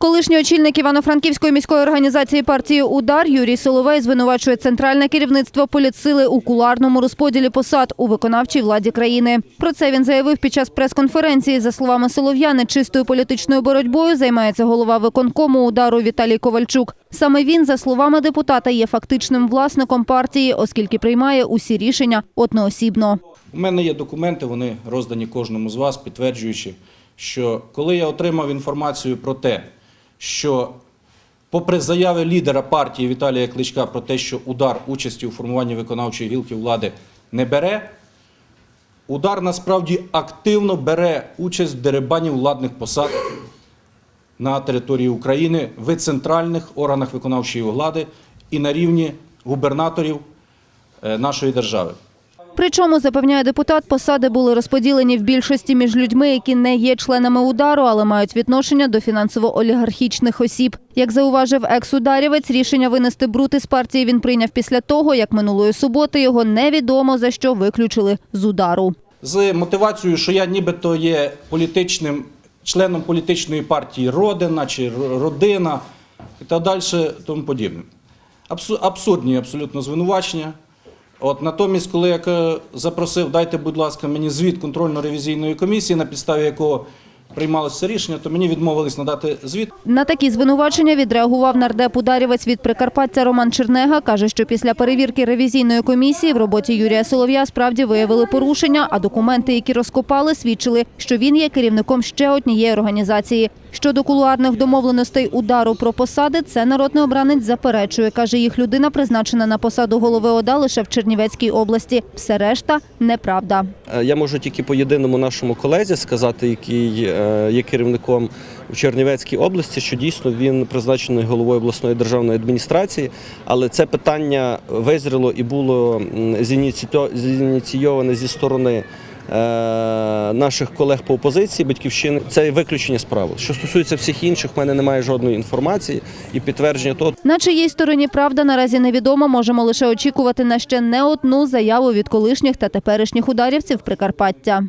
Колишній очільник Івано-Франківської міської організації партії Удар Юрій Соловей звинувачує центральне керівництво політсили у куларному розподілі посад у виконавчій владі країни. Про це він заявив під час прес-конференції. За словами Солов'яни, чистою політичною боротьбою займається голова виконкому удару Віталій Ковальчук. Саме він, за словами депутата, є фактичним власником партії, оскільки приймає усі рішення одноосібно. У мене є документи, вони роздані кожному з вас, підтверджуючи, що коли я отримав інформацію про те, що попри заяви лідера партії Віталія Кличка про те, що удар участі у формуванні виконавчої гілки влади не бере, удар насправді активно бере участь в дерибані владних посад на території України в центральних органах виконавчої влади і на рівні губернаторів е, нашої держави. Причому, запевняє депутат, посади були розподілені в більшості між людьми, які не є членами удару, але мають відношення до фінансово-олігархічних осіб. Як зауважив екс-ударівець, рішення винести брут із партії він прийняв після того, як минулої суботи його невідомо за що виключили з удару. з мотивацією, що я нібито є політичним членом політичної партії Родина чи Родина і так далі, тому подібне. Абсу- Абсурдні абсолютно звинувачення. От натомість, коли я запросив, дайте, будь ласка, мені звіт контрольно-ревізійної комісії, на підставі якого приймалося рішення, то мені відмовились надати звіт. На такі звинувачення відреагував нардеп ударівець від Прикарпаття Роман Чернега. Каже, що після перевірки ревізійної комісії в роботі Юрія Солов'я справді виявили порушення, а документи, які розкопали, свідчили, що він є керівником ще однієї організації. Щодо кулуарних домовленостей удару про посади, це народний обранець заперечує. Каже, їх людина призначена на посаду голови ОДА лише в Чернівецькій області. Все решта неправда. Е, Я можу тільки по єдиному нашому колезі сказати, який е, є керівником в Чернівецькій області, що дійсно він призначений головою обласної державної адміністрації, але це питання визріло і було зініційоване зі сторони. Е, Наших колег по опозиції батьківщини це виключення справи. Що стосується всіх інших, в мене немає жодної інформації і підтвердження того, На чиїй стороні правда наразі невідомо. Можемо лише очікувати на ще не одну заяву від колишніх та теперішніх ударівців Прикарпаття.